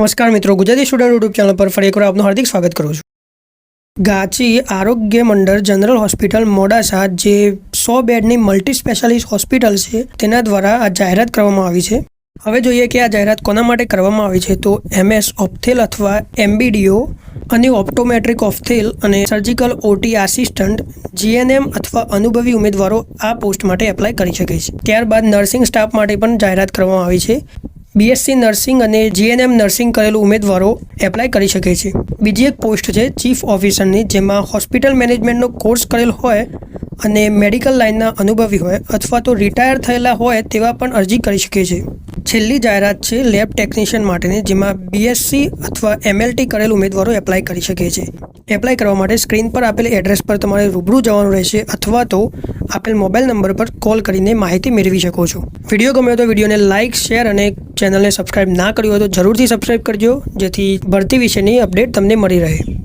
નમસ્કાર મિત્રો, Gujarati student YouTube channel પર ફરી એકવાર આપનું હાર્દિક સ્વાગત કરું છું. ગાચી આરોગ્ય મંડળ જનરલ હોસ્પિટલ મોડાસા, જે સો બેડની મલ્ટી સ્પેશિયાલિસ્ટ હોસ્પિટલ છે, તેના દ્વારા આ જાહેરાત કરવામાં આવી છે. હવે જોઈએ કે આ જાહેરાત કોના માટે કરવામાં આવી છે, તો એમએસ ઓપ્થેલ અથવા એમબીડીઓ અને ઓપ્ટોમેટ્રિક ઓપ્થેલ અને સર્જિકલ ઓટી આસિસ્ટન્ટ, જીએનએમ અથવા અનુભવી ઉમેદવારો આ પોસ્ટ માટે એપ્લાય કરી શકે છે. ત્યારબાદ નર્સિંગ સ્ટાફ માટે પણ જાહેરાત કરવામાં આવી છે. બીએસસી નર્સિંગ અને જીએનએમ નર્સિંગ કરેલું ઉમેદવારો એપ્લાય કરી શકે છે. બીજી એક પોસ્ટ છે ચીફ ઓફિસરની જેમાં હોસ્પિટલ મેનેજમેન્ટનો કોર્સ કરેલ હોય અને મેડિકલ લાઇનના અનુભવી હોય અથવા તો રિટાયર થયેલા હોય તેવા પણ અરજી કરી શકે છે. છેલ્લી જાહેરાત છે, લેબ ટેકનિશિયન માટેની, જેમાં બીએસસી અથવા એમએલટી કરેલ ઉમેદવારો એપ્લાય કરી શકે છે. એપ્લાય કરવા માટે સ્ક્રીન પર આપેલ એડ્રેસ પર તમારે રૂબરૂ જવાનું રહેશે અથવા તો આપેલ મોબાઈલ નંબર પર કોલ કરીને માહિતી મેળવી શકો છો. વીડિયો ગમ્યો તો વિડીયોને લાઇક શેર અને ચેનલને સબસ્ક્રાઇબ ના કર્યું હોય તો જરૂરથી સબસ્ક્રાઇબ કરજો, જેથી ભરતી વિશેની અપડેટ તમને મળી રહે.